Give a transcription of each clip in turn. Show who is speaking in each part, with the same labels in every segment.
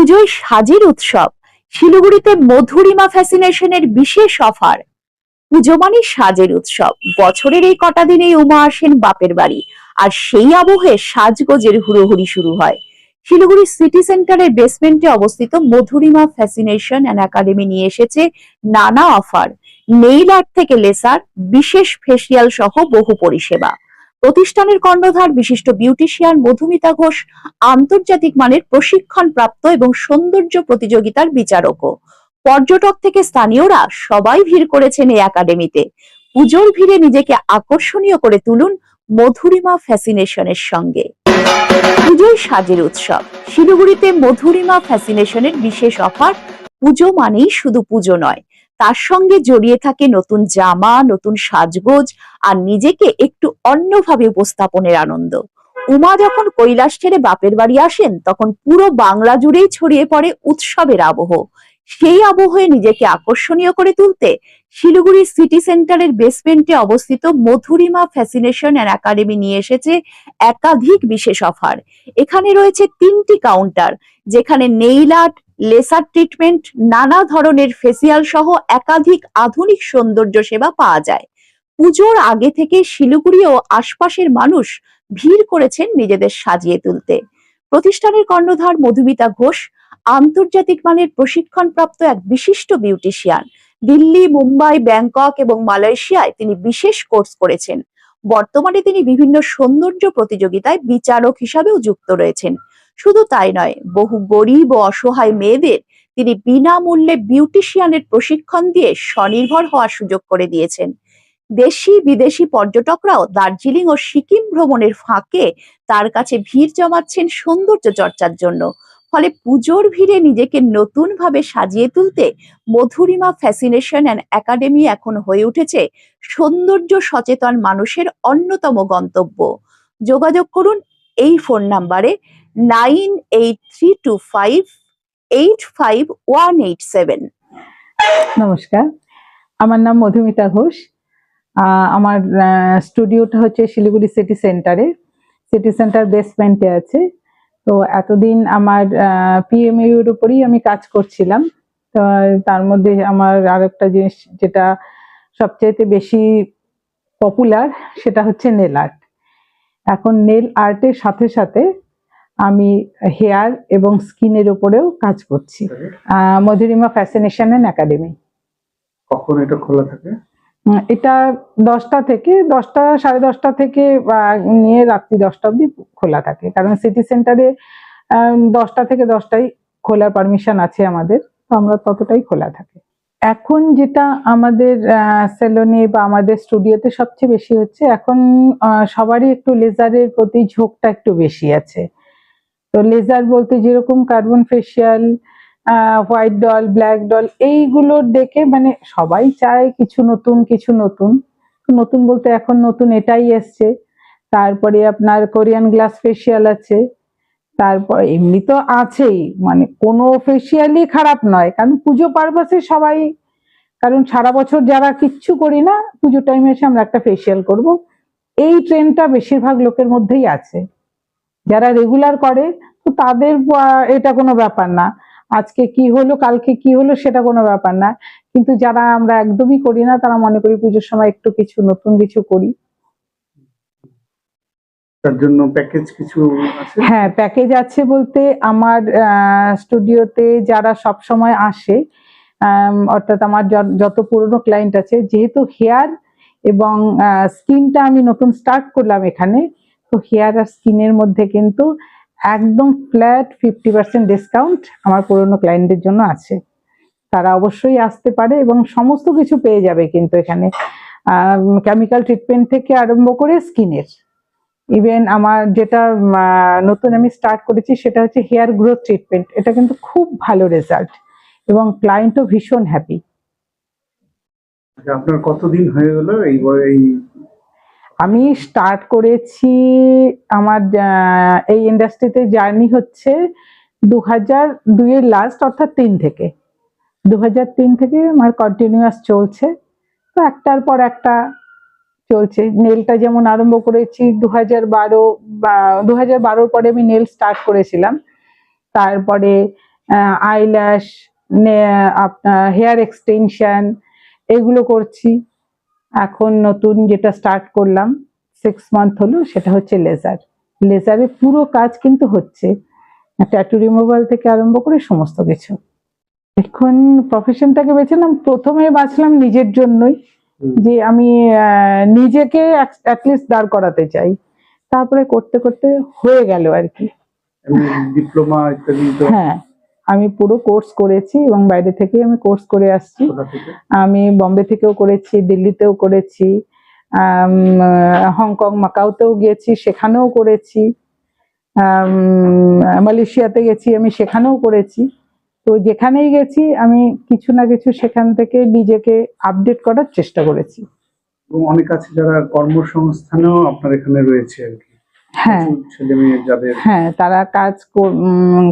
Speaker 1: পুজোয় সাজের উৎসব। শিলিগুড়িতে মধুরিমা ফ্যাসিনেশনের বিশেষ অফার পুজো মানে সাজের উৎসব। বছরের এই কটা দিনেই উমা আসেন বাপের বাড়ি। আর সেই আবহে সাজগোজের হুড়োহুড়ি শুরু হয়। শিলিগুড়ি সিটি সেন্টারের বেসমেন্টে অবস্থিত মধুরিমা ফ্যাসিনেশন অ্যান্ড একাডেমি নিয়ে এসেছে নানা অফার নেইল আর্ট থেকে লেসার বিশেষ ফেসিয়াল সহ বহু পরিষেবা। প্রতিষ্ঠানের কর্ণধার বিশিষ্ট বিউটিশিয়ান মধুমিতা ঘোষ আন্তর্জাতিক মানের প্রশিক্ষণ প্রাপ্ত এবং সৌন্দর্য প্রতিযোগিতার বিচারকও। পর্যটক থেকে স্থানীয়রা সবাই ভিড় করেছেন এই একাডেমিতে পুজোর ভিড়ে নিজেকে আকর্ষণীয় করে তুলুন মধুরিমা ফ্যাসিনেশনের সঙ্গে। পুজোয় সাজের উৎসব। শিলিগুড়িতে মধুরিমা ফ্যাসিনেশনের বিশেষ অফার পুজো মানেই শুধু পুজো নয় তার সঙ্গে জড়িয়ে থাকে নতুন জামা, নতুন সাজগোজ আর নিজেকে একটু অন্যভাবে উপস্থাপনের আনন্দ। উমা যখন কৈলাস ছেড়ে বাপের বাড়ি আসেন, তখন পুরো বাংলা জুড়েই ছড়িয়ে পড়ে উৎসবের আবহ। সেই আবহে নিজেকে আকর্ষণীয় করে তুলতে শিলিগুড়ি সিটি সেন্টারের বেসমেন্টে অবস্থিত মধুরিমা ফ্যাসিনেশন অ্যান্ড একাডেমি নিয়ে এসেছে একাধিক বিশেষ অফার। এখানে রয়েছে তিনটি কাউন্টার, যেখানে নেইল আর্ট লেসার ট্রিটমেন্ট, নানা ধরনের ফেসিয়াল সহ একাধিক আধুনিক সৌন্দর্য সেবা পাওয়া যায়। পুজোর আগে থেকে শিলিগুড়ি ও আশপাশের মানুষ ভিড় করেছেন নিজেদের সাজিয়ে তুলতে। প্রতিষ্ঠানের কর্ণধার মধুমিতা ঘোষ, আন্তর্জাতিক মানের প্রশিক্ষণপ্রাপ্ত এক বিশিষ্ট বিউটিশিয়ান। দিল্লি, মুম্বাই, ব্যাংকক এবং মালয়েশিয়ায় তিনি বিশেষ কোর্স করেছেন। বর্তমানে তিনি বিভিন্ন সৌন্দর্য প্রতিযোগিতায় বিচারক হিসাবেও যুক্ত রয়েছেন। শুধু তাই নয়, বহু গরিব ও অসহায় মেয়েদের তিনি বিনামূল্যে বিউটিশিয়ানের প্রশিক্ষণ দিয়ে স্বনির্ভর হওয়ার সুযোগ করে দিয়েছেন। দেশি, বিদেশি পর্যটকরাও দার্জিলিং ও সিকিম ভ্রমণের ফাঁকে তার কাছে ভিড় জমাচ্ছেন সৌন্দর্য চর্চার জন্য। ফলে পুজোর ভিড়ে নিজেকে নতুন ভাবে সাজিয়ে তুলতে মধুরিমা ফ্যাসিনেশন অ্যান্ড একাডেমি এখন হয়ে উঠেছে সৌন্দর্য সচেতন মানুষের অন্যতম গন্তব্য। যোগাযোগ করুন এই ফোন নাম্বারে nine eight three two five eight five one eight seven.
Speaker 2: নমস্কার, আমার নাম মধুমিতা ঘোষ। আমার স্টুডিওটা হচ্ছে Siliguri city centre. City centre বেসমেন্টে আছে। তো এতদিন আমার পিএমইউ এর উপরেই আমি কাজ করছিলাম। তো তার মধ্যে আমার আর একটা জিনিস যেটা সবচাইতে বেশি পপুলার, সেটা হচ্ছে নেল আর্ট। এখন নেল আর্টের সাথে সাথে আমি হেয়ার এবং স্কিনের উপরেও কাজ করছি। Madhurima fascination and academy.
Speaker 3: কখন এটা খোলা থাকে?
Speaker 2: এটা দশটা থেকে দশটা সাড়ে দশটা থেকে নিয়ে রাত্রি দশটা অবধি খোলা থাকে। কারণ সিটি সেন্টারে দশটা থেকে দশটাই খোলার পারমিশন আছে আমাদের তো আমরা ততটাই খোলা থাকে। এখন যেটা আমাদের সেলনে বা আমাদের স্টুডিওতে সবচেয়ে বেশি হচ্ছে এখন সবারই একটু লেজারের প্রতি ঝোঁকটা একটু বেশি আছে। তো লেজার বলতে যেরকম carbon facial white doll black doll এইগুলোর দেখে মানে সবাই চায় কিছু নতুন কিছু নতুন। নতুন বলতে এখন নতুন এটাই এসছে। তারপরে আপনার কোরিয়ান গ্লাস ফেসিয়াল আছে। তারপর এমনি তো আছেই। মানে কোনো ফেসিয়ালই খারাপ নয়। কারণ পুজো পারপাসে সবাই, কারণ সারা বছর যারা কিচ্ছু করি না পুজো টাইমে এসে আমরা একটা ফেসিয়াল করব। এই ট্রেনটা বেশিরভাগ লোকের মধ্যেই আছে। যারা রেগুলার করে তো তাদের এটা কোনো ব্যাপার না। আজকে কি হলো কালকে কি হলো সেটা কোনো ব্যাপার না। কিন্তু যারা আমরা একদমই করি না তারা মনে করি পুজোর সময় একটু কিছু নতুন কিছু করি।
Speaker 3: তার জন্য প্যাকেজ কিছু আছে?
Speaker 2: হ্যাঁ প্যাকেজ আছে বলতে আমার স্টুডিওতে যারা সব সময় আসে অর্থাৎ আমার যত পুরনো ক্লায়েন্ট আছে যেহেতু হেয়ার এবং স্কিনটা আমি নতুন স্টার্ট করলাম এখানে তো হেয়ার আর স্কিনের মধ্যে কিন্তু একদম ফ্ল্যাট ফিফটি পার্সেন্ট ডিসকাউন্ট আমার পুরনো ক্লায়েন্টদের জন্য আছে। তারা অবশ্যই আসতে পারে এবং সমস্ত কিছু পেয়ে যাবে কিন্তু এখানে। কেমিক্যাল ট্রিটমেন্ট থেকে আরম্ভ করে স্কিনের। ইভেন আমার যেটা নতুন আমি স্টার্ট করেছি সেটা হচ্ছে হেয়ার গ্রোথ ট্রিটমেন্ট এটা কিন্তু খুব ভালো রেজাল্ট এবং ক্লায়েন্টও ভীষণ হ্যাপি
Speaker 3: আপনার কতদিন হয়ে গেল এই
Speaker 2: আমি স্টার্ট করেছি আমার এই ইন্ডাস্ট্রিতে জার্নি হচ্ছে দু হাজার দুইয়ের লাস্ট অর্থাৎ তিন থেকে। দু হাজার তিন থেকে আমার কন্টিনিউয়াস চলছে। তো একটার পর একটা চলছে। নেলটা যেমন আরম্ভ করেছি দু হাজার বারো বা দু হাজার বারোর পরে আমি নেল স্টার্ট করেছিলাম। তারপরে আইল্যাশ আপনার হেয়ার এক্সটেনশন এগুলো করছি। এখন নতুন যেটা স্টার্ট করলাম সিক্স মান্থ হলো সেটা হচ্ছে লেজার লেজারে পুরো কাজ কিন্তু হচ্ছে। ট্যাটু রিমুভাল থেকে আরম্ভ করে সমস্ত কিছু। এখন প্রফেশনটাকে বেছে বেছেলাম প্রথমে বাঁচলাম নিজের জন্যই যে আমি নিজেকে অ্যাটলিস্ট দাঁড় করাতে চাই। তারপরে করতে করতে হয়ে গেল আর কি।
Speaker 3: ডিপ্লোমা
Speaker 2: হ্যাঁ। আমি পুরো কোর্স করেছি এবং বাইরে থেকে আমি কোর্স করে আসছি। আমি বম্বে থেকেও করেছি দিল্লিতেও করেছি হংকং মাকাওতেও গিয়েছি সেখানেও করেছি মালয়েশিয়াতে গেছি আমি সেখানেও করেছি। তো যেখানেই গেছি আমি কিছু না কিছু সেখান থেকে নিজেকে আপডেট করার চেষ্টা করেছি।
Speaker 3: এবং অনেক আছে যারা কর্মসংস্থানেও আপনার এখানে রয়েছে আর কি।
Speaker 2: হ্যাঁ।
Speaker 3: ছেলে মেয়ে যাদের
Speaker 2: হ্যাঁ তারা কাজ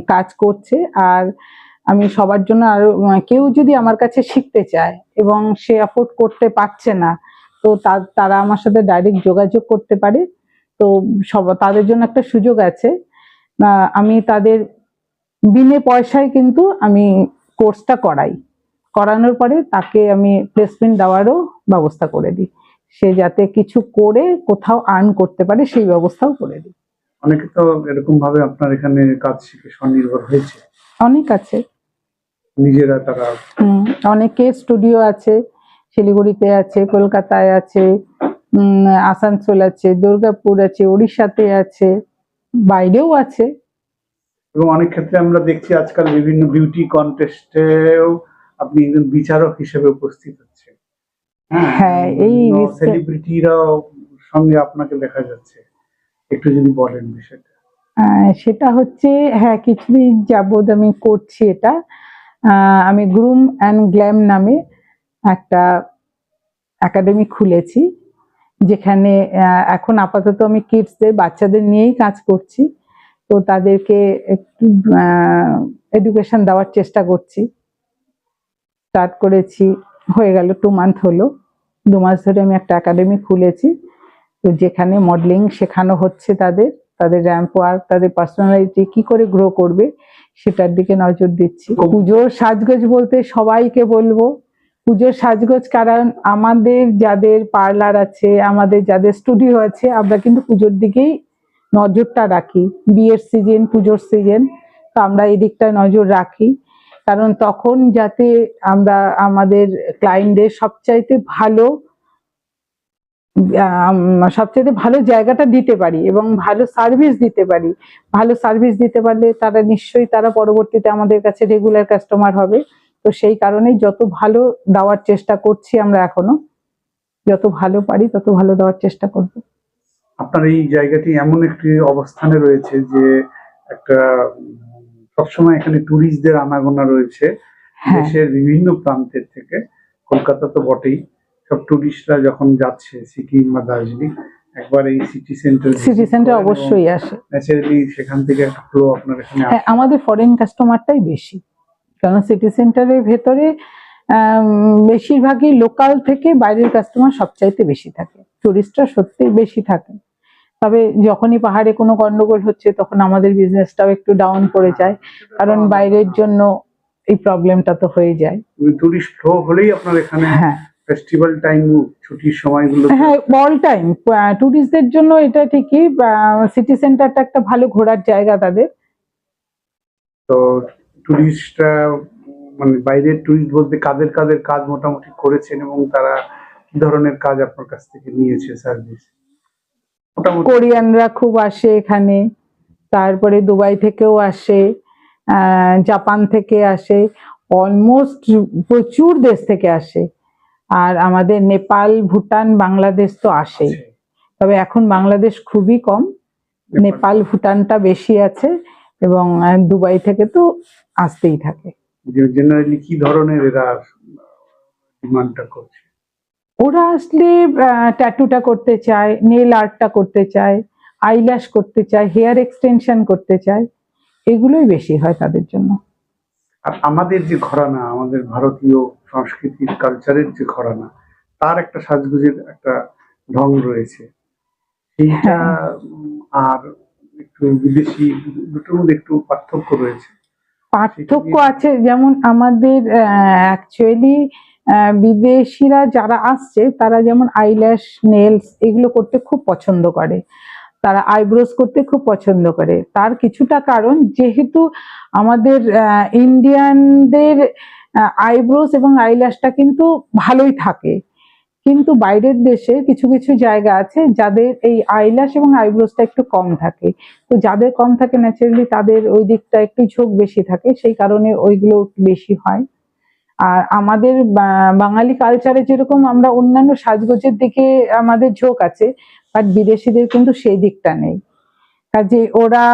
Speaker 2: কাজ করছে আর আমি সবার জন্য আরও কেউ যদি আমার কাছে শিখতে চায় এবং সে অ্যাফোর্ড করতে পারছে না তো তা- তারা আমার সাথে ডাইরেক্ট যোগাযোগ করতে পারে। তো সব তাদের জন্য একটা সুযোগ আছে। আমি তাদের বিনে পয়সায় কিন্তু আমি কোর্সটা করাই। করানোর পরে তাকে আমি প্লেসমেন্ট দেওয়ারও ব্যবস্থা করে দিই। সে যাতে কিছু করে কোথাও আর্ন করতে পারে সেই ব্যবস্থাও করে দিই।
Speaker 3: অনেকে তো এরকম ভাবে আপনার এখানে কাজ শিখে স্বনির্ভর হয়েছে।
Speaker 2: অনেক আছে।
Speaker 3: নিজেরা তারা
Speaker 2: হুম, অনেকের স্টুডিও আছে শিলিগুড়িতে আছে কলকাতায় আছে আসানসোল আছে দুর্গাপুর আছে উড়িষ্যাতে আছে বাইরেও আছে।
Speaker 3: এবং অনেক ক্ষেত্রে আমরা দেখছি আজকাল বিভিন্ন বিউটি কন্টেস্টেও আপনি একজন বিচারক হিসেবে উপস্থিত
Speaker 2: হ্যাঁ, এই
Speaker 3: সেলিব্রিটিরাও সঙ্গে আপনাকে দেখা যাচ্ছে। একটু যদি বলেন বিষয়টা।
Speaker 2: আহ, সেটা হচ্ছে হ্যাঁ কিছুদিন যাবৎ আমি করছি এটা। আমি গ্রুম অ্যান্ড গ্ল্যাম নামে একটা একাডেমি খুলেছি যেখানে এখন আপাতত আমি কিডসদের বাচ্চাদের নিয়েই কাজ করছি। তো তাদেরকে একটু এডুকেশন দেওয়ার চেষ্টা করছি। স্টার্ট করেছি। হয়ে গেল টু মান্থ হলো। দু মাস ধরে আমি একটা একাডেমি খুলেছি। তো যেখানে মডেলিং শেখানো হচ্ছে তাদের তাদের র্যাম্প ওয়ার্ক তাদের পার্সোনালিটি কি করে গ্রো করবে সেটার দিকে নজর দিচ্ছি। পুজোর সাজগোজ বলতে সবাইকে বলব। পুজোর সাজগোজ কারণ আমাদের যাদের পার্লার আছে আমাদের যাদের স্টুডিও আছে আমরা কিন্তু পুজোর দিকেই নজরটা রাখি। বিয়ের সিজন পুজোর সিজন তো আমরা এই দিকটায় নজর রাখি। কারণ তখন যাতে আমরা আমাদের ক্লায়েন্টদের সবচাইতে ভালো সবচেয়ে ভালো জায়গাটা দিতে পারি এবং ভালো সার্ভিস দিতে পারি। ভালো সার্ভিস দিতে পারলে তারা নিশ্চয়ই তারা পরবর্তীতে আমাদের কাছে রেগুলার কাস্টমার হবে। তো সেই কারণেই যত ভালো দেওয়ার চেষ্টা করছি আমরা এখনও, যত ভালো পারি তত ভালো দেওয়ার চেষ্টা করব।
Speaker 3: আপনার এই জায়গাটি এমন একটি অবস্থানে রয়েছে যে একটা সবসময় এখানে ট্যুরিস্টদের আনাগোনা রয়েছে।
Speaker 2: হ্যাঁ।
Speaker 3: দেশের বিভিন্ন প্রান্তের থেকে। কলকাতা তো বটেই। সব টুরিস্টরা যখন যাচ্ছে সিকিম বা দার্জিলিং একবার এই সিটি সেন্টার
Speaker 2: সিটি সেন্টার অবশ্যই আসে।
Speaker 3: ন্যাচারালি সেখান থেকে একটা ফ্লো আপনার এখানে
Speaker 2: হ্যাঁ আমাদের ফরেন কাস্টমারটাই বেশি। কারণ সিটি সেন্টারের ভেতরে বেশিরভাগই লোকাল থেকে বাইরের কাস্টমার সবচাইতে বেশি থাকে। টুরিস্টরা সত্যি বেশি থাকে। তবে যখনই পাহাড়ে কোনো গন্ডগোল হচ্ছে তখন আমাদের বিজনেসটাও একটু ডাউন পড়ে যায়। কারণ বাইরের জন্য এই প্রবলেমটা তো হয়ে যায়।
Speaker 3: টুরিস্ট ফ্লো হলেই আপনার এখানে
Speaker 2: হ্যাঁ।
Speaker 3: ফেস্টিভ্যাল টাইম ছুটির সময়গুলো
Speaker 2: হ্যাঁ অল টাইম টুরিস্টদের জন্য এটা ঠিকই সিটি সেন্টারটা একটা ভালো ঘোরার জায়গা তাদের।
Speaker 3: তো টুরিস্টরা মানে বাইরের টুরিস্ট বলতে কাদের কাদের কাজ মোটামুটি করেছেন এবং তারা কি ধরনের কাজ আপনার কাছ থেকে নিয়েছে সার্ভিস
Speaker 2: কোরিয়ানরা খুব আসে এখানে তারপরে দুবাই থেকেও আসে জাপান থেকে আসে অলমোস্ট প্রচুর দেশ থেকে আসে। আর আমাদের নেপাল ভুটান বাংলাদেশ তো আসেই। তবে এখন বাংলাদেশ খুবই কম। নেপাল। ভুটানটা বেশি আছে এবং দুবাই থেকে তো আসতেই থাকে।
Speaker 3: জেনারেলি কি ধরনের এরা ডিমান্ডটা করছে?
Speaker 2: ওরা আসলে ট্যাটুটা করতে চায় নেল আর্টটা করতে চায় আইল্যাশ করতে চায় হেয়ার এক্সটেনশন করতে চায় এগুলোই বেশি হয় তাদের জন্য।
Speaker 3: আর আমাদের যে ঘরানা আমাদের ভারতীয় সংস্কৃতির কালচারের যে ঘরানা তার একটা সাজগুজের একটা ঢং রয়েছে। সেইটা
Speaker 2: হ্যাঁ।
Speaker 3: আর একটু বিদেশি দুটোর মধ্যে একটু পার্থক্য রয়েছে।
Speaker 2: পার্থক্য আছে যেমন আমাদের অ্যাকচুয়ালি বিদেশিরা যারা আসছে, তারা যেমন আইল্যাশ, নেলস এগুলো করতে খুব পছন্দ করে। তারা আইব্রোজ করতে খুব পছন্দ করে। তার কিছুটা কারণ, যেহেতু আমাদের ইন্ডিয়ানদের আইব্রোজ এবং আইল্যাশটা কিন্তু ভালোই থাকে। কিন্তু বাইরের দেশে কিছু কিছু জায়গা আছে যাদের এই আইল্যাশ এবং আইব্রোজটা একটু কম থাকে। তো যাদের কম থাকে ন্যাচারালি তাদের ওই দিকটা একটু ঝোঁক বেশি থাকে, সেই কারণে ওইগুলো বেশি হয়। আর আমাদের বাঙালি কালচারে যেরকম আমরা অন্যান্য সাজগোজের দিকে আমাদের ঝোঁক আছে বাট বিদেশিদের কিন্তু সেই দিকটা নেই। কাজে ওরা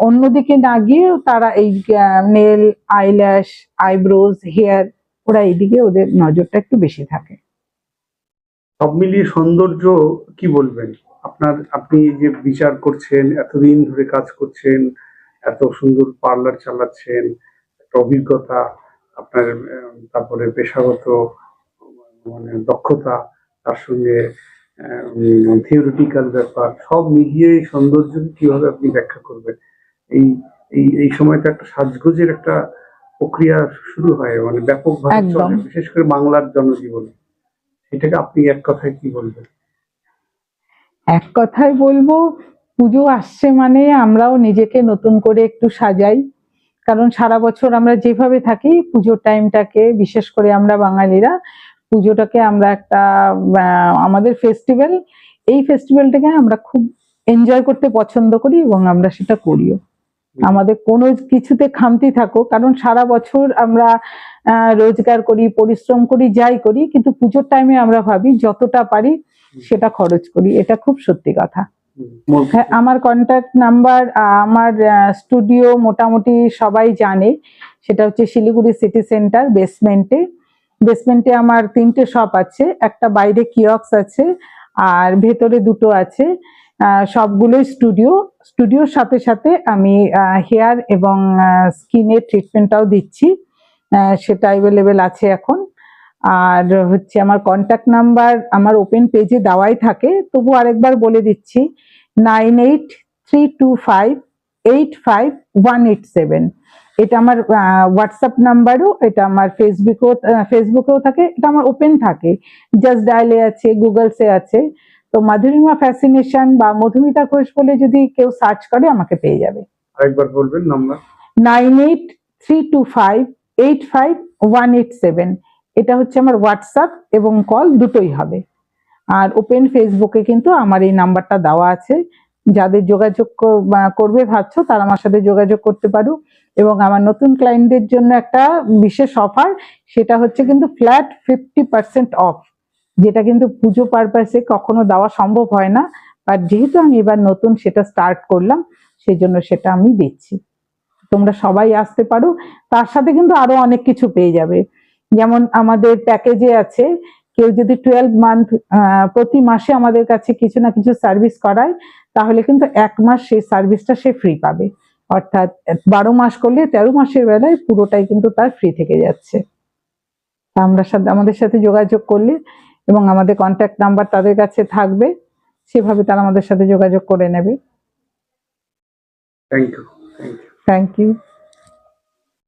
Speaker 2: অন্যদিকে না গিয়েও তারা এই নেল আইল্যাশ আইব্রোজ হেয়ার ওরা এইদিকে ওদের নজরটা একটু বেশি থাকে।
Speaker 3: সব মিলিয়ে সৌন্দর্য কি বলবেন? আপনার, আপনি যে বিচার করছেন, এতদিন ধরে কাজ করছেন, এত সুন্দর পার্লার চালাচ্ছেন একটা অভিজ্ঞতা আপনার তারপরে পেশাগত মানে দক্ষতা তার সঙ্গে থিওরিটিক্যাল ব্যাপার সব মিলিয়ে এই সৌন্দর্য কীভাবে আপনি ব্যাখ্যা করবেন? এই এই এই সময়টা একটা সাজগোজের একটা প্রক্রিয়া শুরু হয় মানে ব্যাপকভাবে চলে বিশেষ করে বাংলার জনজীবনে। এটাকে আপনি এক কথায় কি বলবেন?
Speaker 2: এক কথায় বলব পুজো আসছে মানে আমরাও নিজেকে নতুন করে একটু সাজাই। কারণ সারা বছর আমরা যেভাবে থাকি পুজোর টাইমটাকে বিশেষ করে আমরা বাঙালিরা পুজোটাকে আমরা একটা আমাদের ফেস্টিভ্যাল এই ফেস্টিভ্যালটাকে আমরা খুব এনজয় করতে পছন্দ করি এবং আমরা সেটা করিও। আমাদের কোনো কিছুতে খামতি থাকো কারণ সারা বছর আমরা রোজগার করি পরিশ্রম করি যাই করি কিন্তু পুজোর টাইমে আমরা ভাবি যতটা পারি সেটা খরচ করি। এটা খুব সত্যি কথা। হ্যাঁ আমার কন্ট্যাক্ট নাম্বার আমার স্টুডিও মোটামুটি সবাই জানে। সেটা হচ্ছে শিলিগুড়ি সিটি সেন্টার বেসমেন্টে বেসমেন্টে আমার তিনটে শপ আছে, একটা বাইরে কিয়ক্স আছে, আর ভেতরে দুটো আছে। সবগুলোই স্টুডিও স্টুডিওর সাথে সাথে আমি হেয়ার এবং স্কিনের ট্রিটমেন্টটাও দিচ্ছি। সেটা অ্যাভেলেবেল আছে এখন। আর হচ্ছে আমার কন্ট্যাক্ট নাম্বার আমার ওপেন পেজে দেওয়াই থাকে তবু আরেকবার বলে দিচ্ছি nine eight three two five eight five one eight seven এটা আমার হোয়াটসঅ্যাপ নাম্বারও এটা আমার ফেসবুকও ফেসবুকেও থাকে এটা আমার ওপেন থাকে। জাস্ট ডায়ালে আছে গুগলসে আছে। তো মাধুরিমা ফ্যাসিনেশন বা মধুমিতা ঘোষ বলে যদি কেউ সার্চ করে আমাকে পেয়ে যাবে।
Speaker 3: আরেকবার বলবেন number
Speaker 2: nine eight three two five eight five one eight seven এটা হচ্ছে আমার হোয়াটসঅ্যাপ এবং কল দুটোই হবে। আর ওপেন ফেসবুকে কিন্তু আমার এই নাম্বারটা দেওয়া আছে। যাদের যোগাযোগ করবে ভাবছ, তারা আমার সাথে যোগাযোগ করতে পারো। এবং আমার নতুন ক্লায়েন্টদের জন্য একটা বিশেষ অফার সেটা হচ্ছে কিন্তু ফ্ল্যাট ফিফটি পার্সেন্ট অফ যেটা কিন্তু পুজো পারপাসে কখনো দেওয়া সম্ভব হয় না। বাট যেহেতু আমি এবার নতুন, সেটা স্টার্ট করলাম সেই জন্য সেটা আমি দিচ্ছি। তোমরা সবাই আসতে পারো। তার সাথে কিন্তু আরও অনেক কিছু পেয়ে যাবে। যেমন আমাদের প্যাকেজে আছে কেউ যদি টুয়েলভ মান্থ প্রতি মাসে আমাদের কাছে কিছু না কিছু সার্ভিস করায় তাহলে কিন্তু এক মাস সেই সার্ভিসটা সে ফ্রি পাবে। অর্থাৎ বারো মাস করলে তেরো মাসের বেলায় পুরোটাই কিন্তু তার ফ্রি থেকে যাচ্ছে। তা আমরা সাথে আমাদের সাথে যোগাযোগ করলে এবং আমাদের কন্ট্যাক্ট নাম্বার তাদের কাছে থাকবে সেভাবে তারা আমাদের সাথে যোগাযোগ করে নেবে।
Speaker 3: Thank you
Speaker 2: thank you